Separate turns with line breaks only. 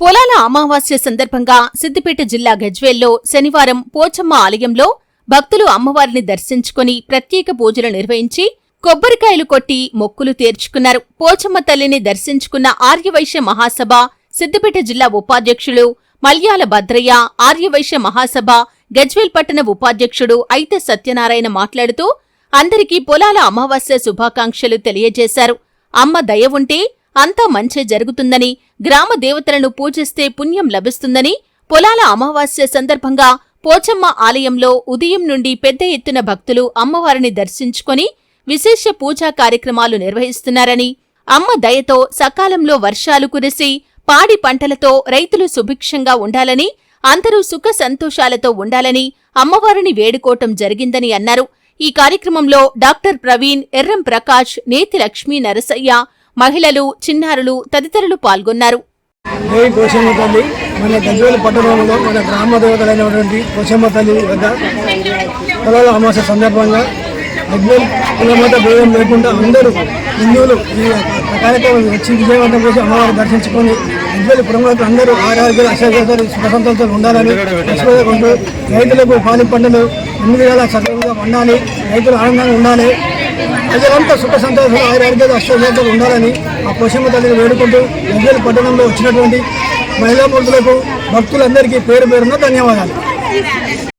పొలాల అమావాస్య సందర్భంగా సిద్దిపేట జిల్లా గజ్వేల్లో శనివారం పోచమ్మ ఆలయంలో భక్తులు అమ్మవారిని దర్శించుకుని ప్రత్యేక పూజలు నిర్వహించి కొబ్బరికాయలు కొట్టి మొక్కులు తీర్చుకున్నారు. పోచమ్మ తల్లిని దర్శించుకున్న ఆర్యవైశ్య మహాసభ సిద్దిపేట జిల్లా ఉపాధ్యక్షులు మల్యాల భద్రయ్య ఆర్యవైశ్య మహాసభ గజ్వేల్ పట్టణ ఉపాధ్యక్షుడు ఐత సత్యనారాయణ మాట్లాడుతూ అందరికీ పొలాల అమావాస్య శుభాకాంక్షలు తెలియజేశారు. అమ్మ దయ ఉంటే అంతా మంచే జరుగుతుందని గ్రామ దేవతలను పూజిస్తే పుణ్యం లభిస్తుందని పొలాల అమావాస్య సందర్భంగా పోచమ్మ ఆలయంలో ఉదయం నుండి పెద్ద ఎత్తున భక్తులు అమ్మవారిని దర్శించుకొని విశేష పూజా కార్యక్రమాలు నిర్వహిస్తున్నారని అమ్మ దయతో సకాలంలో వర్షాలు కురిసి పాడి పంటలతో రైతులు సుభిక్షంగా ఉండాలని అందరూ సుఖ సంతోషాలతో ఉండాలని అమ్మవారిని వేడుకోవటం జరిగిందని అన్నారు. ఈ కార్యక్రమంలో డాక్టర్ ప్రవీణ్ ఎర్రం ప్రకాష్ నేతి లక్ష్మీ నరసయ్య మహిళలు చిన్నారులు తదితరులు పాల్గొన్నారు.
జై పోషమ్మ తల్లి. మన గజ్వేలు పట్టణంలో మన గ్రామ దేవతలైనటువంటి పోషమ్మ తల్లి వద్ద పొలాల అమాస సందర్భంగా గజ్వేల్ కులమత భేదం లేకుండా అందరూ హిందువులు ఈ కార్యక్రమం వచ్చి విజయవంతం చేసి అమ్మవారు దర్శించుకొని గజ్వేల్ కుటుంబాలకు అందరూ ఆరోగ్యాలు అశాగ్యాలు సుఖసంతోషాలు ఉండాలని రైతులకు పాలి పంటలు అన్ని విధాలా సక్రమంగా ఉండాలి రైతులు ఆనందంగా ఉండాలి. ప్రజలంతా సుఖ సంతోషాలు ఆరోగ్యాలు అష్టోషాలతో ఉండాలని ఆ పోషమ్మ తల్లిని వేడుకుంటూ గజ్వేల్ పట్టణంలో వచ్చినటువంటి మహిళా మూర్తులకు భక్తులందరికీ పేరు పేరున ధన్యవాదాలు.